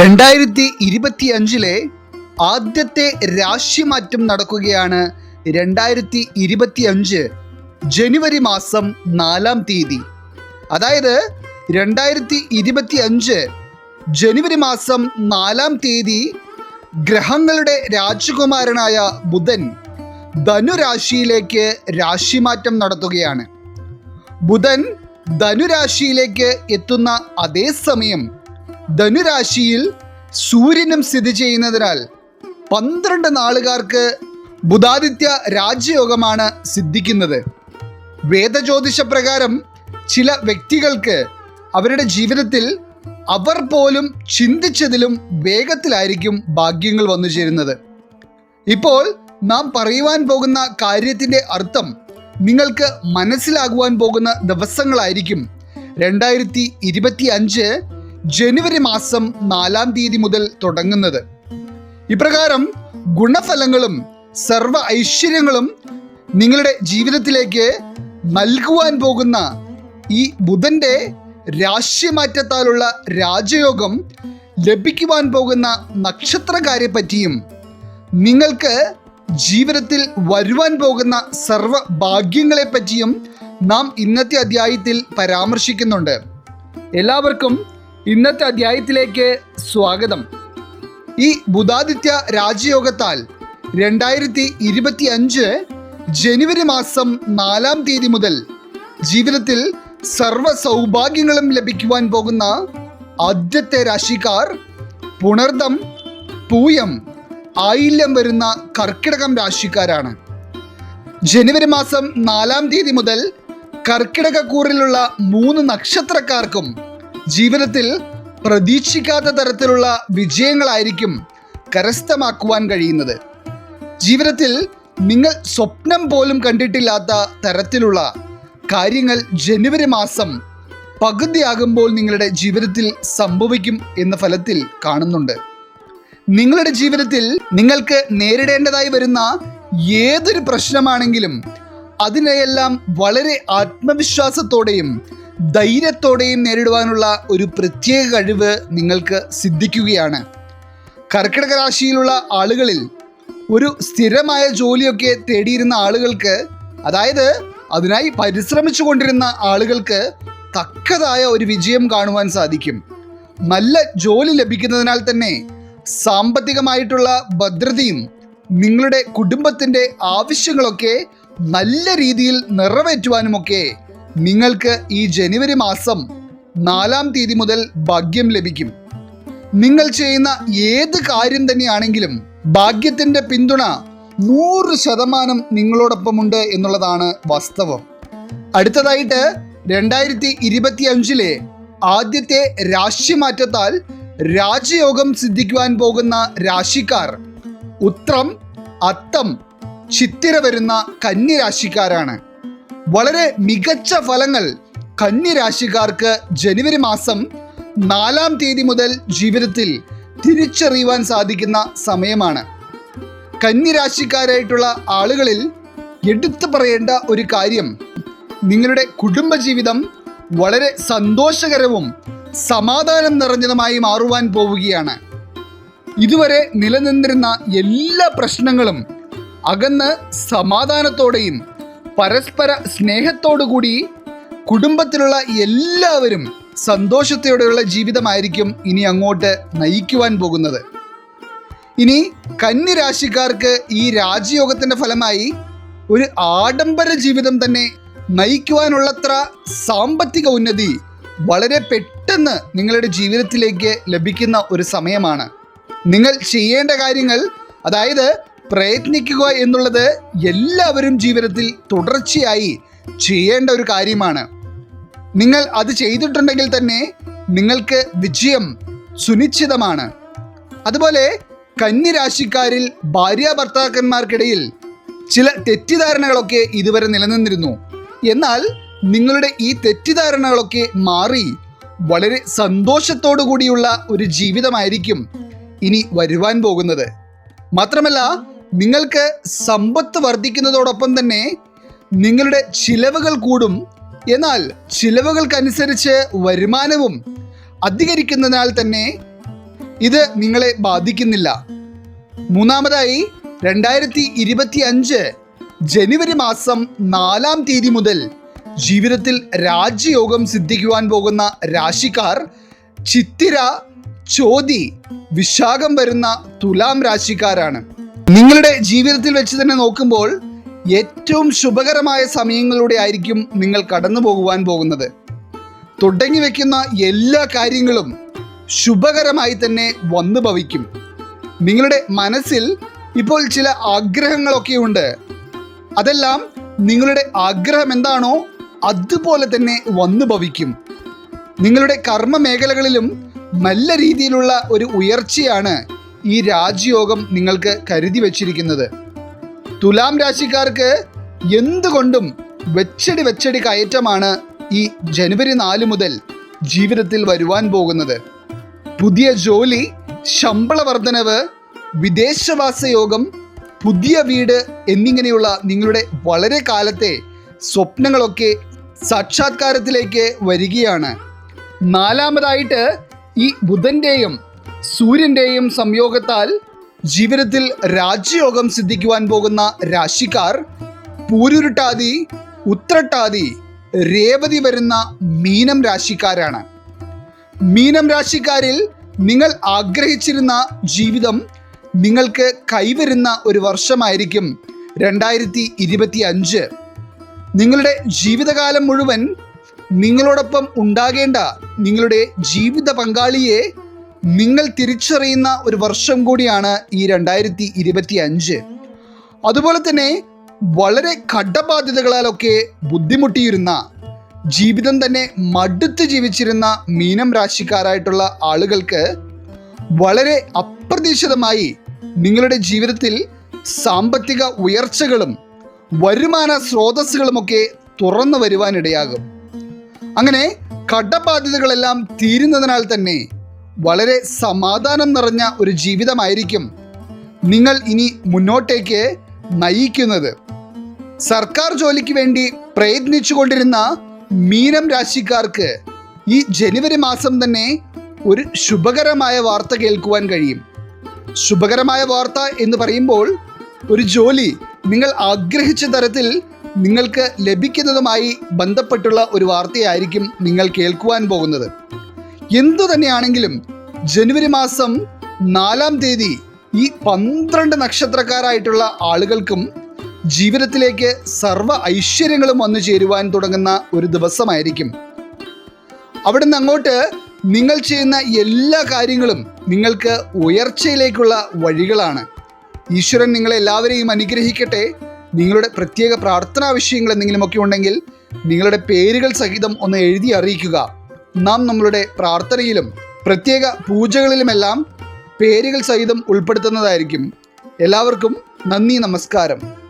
രണ്ടായിരത്തി ഇരുപത്തി അഞ്ചിലെ ആദ്യത്തെ രാശിമാറ്റം നടക്കുകയാണ് രണ്ടായിരത്തി ഇരുപത്തി അഞ്ച് ജനുവരി മാസം നാലാം തീയതി. അതായത് രണ്ടായിരത്തി ഇരുപത്തി അഞ്ച് ജനുവരി മാസം നാലാം തീയതി ഗ്രഹങ്ങളുടെ രാജകുമാരനായ ബുധൻ ധനുരാശിയിലേക്ക് രാശിമാറ്റം നടത്തുകയാണ്. ബുധൻ ധനുരാശിയിലേക്ക് എത്തുന്ന അതേ സമയം ധനുരാശിയിൽ സൂര്യനും സ്ഥിതി ചെയ്യുന്നതിനാൽ പന്ത്രണ്ട് നാളുകാർക്ക് ബുധാദിത്യ രാജ്യയോഗമാണ് സിദ്ധിക്കുന്നത്. വേദജ്യോതിഷ പ്രകാരം ചില വ്യക്തികൾക്ക് അവരുടെ ജീവിതത്തിൽ അവർ പോലും ചിന്തിച്ചതിലും വേഗത്തിലായിരിക്കും ഭാഗ്യങ്ങൾ വന്നു ചേരുന്നത്. ഇപ്പോൾ നാം പറയുവാൻ പോകുന്ന കാര്യത്തിന്റെ അർത്ഥം നിങ്ങൾക്ക് മനസ്സിലാകുവാൻ പോകുന്ന ദിവസങ്ങളായിരിക്കും. രണ്ടായിരത്തി ഇരുപത്തി അഞ്ച് ജനുവരി മാസം നാലാം തീയതി മുതൽ തുടങ്ങുന്നത്. ഇപ്രകാരം ഗുണഫലങ്ങളും സർവ ഐശ്വര്യങ്ങളും നിങ്ങളുടെ ജീവിതത്തിലേക്ക് നൽകുവാൻ പോകുന്ന ഈ ബുധന്റെ രാശിമാറ്റത്താലുള്ള രാജയോഗം ലഭിക്കുവാൻ പോകുന്ന നക്ഷത്രക്കാരെ പറ്റിയും നിങ്ങൾക്ക് ജീവിതത്തിൽ വരുവാൻ പോകുന്ന സർവ ഭാഗ്യങ്ങളെ പറ്റിയും നാം ഇന്നത്തെ അധ്യായത്തിൽ പരാമർശിക്കുന്നുണ്ട്. എല്ലാവർക്കും ഇന്നത്തെ അധ്യായത്തിലേക്ക് സ്വാഗതം. ഈ ബുധാദിത്യ രാജയോഗത്താൽ രണ്ടായിരത്തി ഇരുപത്തി അഞ്ച് ജനുവരി മാസം നാലാം തീയതി മുതൽ ജീവിതത്തിൽ സർവ സൗഭാഗ്യങ്ങളും ലഭിക്കുവാൻ പോകുന്ന ആദ്യത്തെ രാശിക്കാർ പുണർദം പൂയം ആയില്യം വരുന്ന കർക്കിടകം രാശിക്കാരാണ്. ജനുവരി മാസം നാലാം തീയതി മുതൽ കർക്കിടകക്കൂറിലുള്ള മൂന്ന് നക്ഷത്രക്കാർക്കും ജീവിതത്തിൽ പ്രതീക്ഷിക്കാത്ത തരത്തിലുള്ള വിജയങ്ങളായിരിക്കും കരസ്ഥമാക്കുവാൻ കഴിയുന്നത്. ജീവിതത്തിൽ നിങ്ങൾ സ്വപ്നം പോലും കണ്ടിട്ടില്ലാത്ത തരത്തിലുള്ള കാര്യങ്ങൾ ജനുവരി മാസം പകുതിയാകുമ്പോൾ നിങ്ങളുടെ ജീവിതത്തിൽ സംഭവിക്കും എന്ന ഫലത്തിൽ കാണുന്നുണ്ട്. നിങ്ങളുടെ ജീവിതത്തിൽ നിങ്ങൾക്ക് നേരിടേണ്ടതായി വരുന്ന ഏതൊരു പ്രശ്നമാണെങ്കിലും അതിനെയെല്ലാം വളരെ ആത്മവിശ്വാസത്തോടെയും ധൈര്യത്തോടെയും നേരിടുവാനുള്ള ഒരു പ്രത്യേക കഴിവ് നിങ്ങൾക്ക് സിദ്ധിക്കുകയാണ്. കർക്കിടക രാശിയിലുള്ള ആളുകളിൽ ഒരു സ്ഥിരമായ ജോലിയൊക്കെ തേടിയിരുന്ന ആളുകൾക്ക് അതായത് അതിനായി പരിശ്രമിച്ചു കൊണ്ടിരുന്ന ആളുകൾക്ക് തക്കതായ ഒരു വിജയം കാണുവാൻ സാധിക്കും. നല്ല ജോലി ലഭിക്കുന്നതിനാൽ തന്നെ സാമ്പത്തികമായിട്ടുള്ള ഭദ്രതയും നിങ്ങളുടെ കുടുംബത്തിന്റെ ആവശ്യങ്ങളൊക്കെ നല്ല രീതിയിൽ നിറവേറ്റുവാനുമൊക്കെ നിങ്ങൾക്ക് ഈ ജനുവരി മാസം നാലാം തീയതി മുതൽ ഭാഗ്യം ലഭിക്കും. നിങ്ങൾ ചെയ്യുന്ന ഏത് കാര്യം തന്നെയാണെങ്കിലും ഭാഗ്യത്തിന്റെ പിന്തുണ നൂറ് ശതമാനം നിങ്ങളോടൊപ്പമുണ്ട് എന്നുള്ളതാണ് വാസ്തവം. അടുത്തതായിട്ട് രണ്ടായിരത്തി ഇരുപത്തി അഞ്ചിലെ ആദ്യത്തെ രാശിമാറ്റത്താൽ രാജയോഗം സിദ്ധിക്കുവാൻ പോകുന്ന രാശിക്കാർ ഉത്രം അത്തം ചിത്തിര വരുന്ന കന്നി രാശിക്കാരാണ് വളരെ മികച്ച ഫലങ്ങൾ കന്യരാശിക്കാർക്ക് ജനുവരി മാസം നാലാം തീയതി മുതൽ ജീവിതത്തിൽ തിരിച്ചറിയുവാൻ സാധിക്കുന്ന സമയമാണ്. കന്യരാശിക്കാരായിട്ടുള്ള ആളുകളിൽ എടുത്തു പറയേണ്ട ഒരു കാര്യം നിങ്ങളുടെ കുടുംബജീവിതം വളരെ സന്തോഷകരവും സമാധാനം നിറഞ്ഞതുമായി മാറുവാൻ പോവുകയാണ്. ഇതുവരെ നിലനിന്നിരുന്ന എല്ലാ പ്രശ്നങ്ങളും അകന്ന് സമാധാനത്തോടെയും പരസ്പര സ്നേഹത്തോടുകൂടി കുടുംബത്തിലുള്ള എല്ലാവരും സന്തോഷത്തോടെയുള്ള ജീവിതമായിരിക്കും ഇനി അങ്ങോട്ട് നയിക്കുവാൻ പോകുന്നത്. ഇനി കന്നിരാശിക്കാർക്ക് ഈ രാജയോഗത്തിന്റെ ഫലമായി ഒരു ആഡംബര ജീവിതം തന്നെ നയിക്കുവാനുള്ളത്ര സാമ്പത്തിക ഉന്നതി വളരെ പെട്ടെന്ന് നിങ്ങളുടെ ജീവിതത്തിലേക്ക് ലഭിക്കുന്ന ഒരു സമയമാണ്. നിങ്ങൾ ചെയ്യേണ്ട കാര്യങ്ങൾ അതായത് പ്രയത്നിക്കുക എന്നുള്ളത് എല്ലാവരും ജീവിതത്തിൽ തുടർച്ചയായി ചെയ്യേണ്ട ഒരു കാര്യമാണ്. നിങ്ങൾ അത് ചെയ്തിട്ടുണ്ടെങ്കിൽ തന്നെ നിങ്ങൾക്ക് വിജയം സുനിശ്ചിതമാണ്. അതുപോലെ കന്നിരാശിക്കാരിൽ ഭാര്യ ഭർത്താക്കന്മാർക്കിടയിൽ ചില തെറ്റിദ്ധാരണകളൊക്കെ ഇതുവരെ നിലനിന്നിരുന്നു. എന്നാൽ നിങ്ങളുടെ ഈ തെറ്റിദ്ധാരണകളൊക്കെ മാറി വളരെ സന്തോഷത്തോടു കൂടിയുള്ള ഒരു ജീവിതമായിരിക്കും ഇനി വരുവാൻ പോകുന്നത്. മാത്രമല്ല നിങ്ങൾക്ക് സമ്പത്ത് വർദ്ധിക്കുന്നതോടൊപ്പം തന്നെ നിങ്ങളുടെ ചിലവുകൾ കൂടും. എന്നാൽ ചിലവുകൾക്കനുസരിച്ച് വരുമാനവും അധികരിക്കുന്നതിനാൽ തന്നെ ഇത് നിങ്ങളെ ബാധിക്കുന്നില്ല. മൂന്നാമതായി രണ്ടായിരത്തി ഇരുപത്തി അഞ്ച് ജനുവരി മാസം നാലാം തീയതി മുതൽ ജീവിതത്തിൽ രാജ്യയോഗം സിദ്ധിക്കുവാൻ പോകുന്ന രാശിക്കാർ ചിത്തിര ചോതി വിശാഖം വരുന്ന തുലാം രാശിക്കാരാണ്. നിങ്ങളുടെ ജീവിതത്തിൽ വെച്ച് തന്നെ നോക്കുമ്പോൾ ഏറ്റവും ശുഭകരമായ സമയങ്ങളിലൂടെ ആയിരിക്കും നിങ്ങൾ കടന്നു പോകുവാൻ പോകുന്നത്. തുടങ്ങി വെക്കുന്ന എല്ലാ കാര്യങ്ങളും ശുഭകരമായി തന്നെ വന്നു ഭവിക്കും. നിങ്ങളുടെ മനസ്സിൽ ഇപ്പോൾ ചില ആഗ്രഹങ്ങളൊക്കെ ഉണ്ട്. അതെല്ലാം നിങ്ങളുടെ ആഗ്രഹം എന്താണോ അതുപോലെ തന്നെ വന്നു ഭവിക്കും. നിങ്ങളുടെ കർമ്മ മേഖലകളിലും നല്ല രീതിയിലുള്ള ഒരു ഉയർച്ചയാണ് ഈ രാജയോഗം നിങ്ങൾക്ക് കരുതി വച്ചിരിക്കുന്നത്. തുലാം രാശിക്കാർക്ക് എന്തുകൊണ്ടും വെച്ചടി വെച്ചടി കയറ്റമാണ് ഈ ജനുവരി നാല് മുതൽ ജീവിതത്തിൽ വരുവാൻ പോകുന്നത്. പുതിയ ജോലി ശമ്പള വർധനവ് വിദേശവാസ യോഗം പുതിയ വീട് എന്നിങ്ങനെയുള്ള നിങ്ങളുടെ വളരെ കാലത്തെ സ്വപ്നങ്ങളൊക്കെ സാക്ഷാത്കാരത്തിലേക്ക് വരികയാണ്. നാലാമതായിട്ട് ഈ ബുധന്റെയും സൂര്യന്റെയും സംയോഗത്താൽ ജീവിതത്തിൽ രാജ്യയോഗം സിദ്ധിക്കുവാൻ പോകുന്ന രാശിക്കാർ പൂരുരുട്ടാതി ഉത്രട്ടാതി രേവതി വരുന്ന മീനം രാശിക്കാരാണ്. മീനം രാശിക്കാരിൽ നിങ്ങൾ ആഗ്രഹിച്ചിരുന്ന ജീവിതം നിങ്ങൾക്ക് കൈവരുന്ന ഒരു വർഷമായിരിക്കും രണ്ടായിരത്തി ഇരുപത്തി അഞ്ച് നിങ്ങളുടെ ജീവിതകാലം മുഴുവൻ നിങ്ങളോടൊപ്പം ഉണ്ടാകേണ്ട നിങ്ങളുടെ ജീവിത പങ്കാളിയെ നിങ്ങൾ തിരിച്ചറിയുന്ന ഒരു വർഷം കൂടിയാണ് ഈ രണ്ടായിരത്തി ഇരുപത്തി അഞ്ച് അതുപോലെ തന്നെ വളരെ കടബാധ്യതകളാലൊക്കെ ബുദ്ധിമുട്ടിയിരുന്ന ജീവിതം തന്നെ മടുത്ത് ജീവിച്ചിരുന്ന മീനം രാശിക്കാരായിട്ടുള്ള ആളുകൾക്ക് വളരെ അപ്രതീക്ഷിതമായി നിങ്ങളുടെ ജീവിതത്തിൽ സാമ്പത്തിക ഉയർച്ചകളും വരുമാന സ്രോതസ്സുകളുമൊക്കെ തുറന്നു വരുവാനിടയാകും. അങ്ങനെ കടബാധ്യതകളെല്ലാം തീരുന്നതിനാൽ തന്നെ വളരെ സമാധാനം നിറഞ്ഞ ഒരു ജീവിതമായിരിക്കും നിങ്ങൾ ഇനി മുന്നോട്ടേക്ക് നയിക്കുന്നത്. സർക്കാർ ജോലിക്ക് വേണ്ടി പ്രയത്നിച്ചുകൊണ്ടിരുന്ന മീനം രാശിക്കാർക്ക് ഈ ജനുവരി മാസം തന്നെ ഒരു ശുഭകരമായ വാർത്ത കേൾക്കുവാൻ കഴിയും. ശുഭകരമായ വാർത്ത എന്ന് പറയുമ്പോൾ ഒരു ജോലി നിങ്ങൾ ആഗ്രഹിച്ച തരത്തിൽ നിങ്ങൾക്ക് ലഭിക്കുന്നതുമായി ബന്ധപ്പെട്ടുള്ള ഒരു വാർത്തയായിരിക്കും നിങ്ങൾ കേൾക്കുവാൻ പോകുന്നത്. എന്തു തന്നെയാണെങ്കിലും ജനുവരി മാസം നാലാം തീയതി ഈ പന്ത്രണ്ട് നക്ഷത്രക്കാരായിട്ടുള്ള ആളുകൾക്കും ജീവിതത്തിലേക്ക് സർവ ഐശ്വര്യങ്ങളും വന്നു ചേരുവാൻ തുടങ്ങുന്ന ഒരു ദിവസമായിരിക്കും. അവിടുന്ന് അങ്ങോട്ട് നിങ്ങൾ ചെയ്യുന്ന എല്ലാ കാര്യങ്ങളും നിങ്ങൾക്ക് ഉയർച്ചയിലേക്കുള്ള വഴികളാണ്. ഈശ്വരൻ നിങ്ങളെല്ലാവരെയും അനുഗ്രഹിക്കട്ടെ. നിങ്ങളുടെ പ്രത്യേക പ്രാർത്ഥനാ വിഷയങ്ങൾ എന്തെങ്കിലുമൊക്കെ ഉണ്ടെങ്കിൽ നിങ്ങളുടെ പേരുകൾ സഹിതം ഒന്ന് എഴുതി അറിയിക്കുക. നാം നമ്മളുടെ പ്രാർത്ഥനയിലും പ്രത്യേക പൂജകളിലുമെല്ലാം പേരുകൾ സഹിതം ഉൾപ്പെടുത്തുന്നതായിരിക്കും. എല്ലാവർക്കും നന്ദി നമസ്കാരം.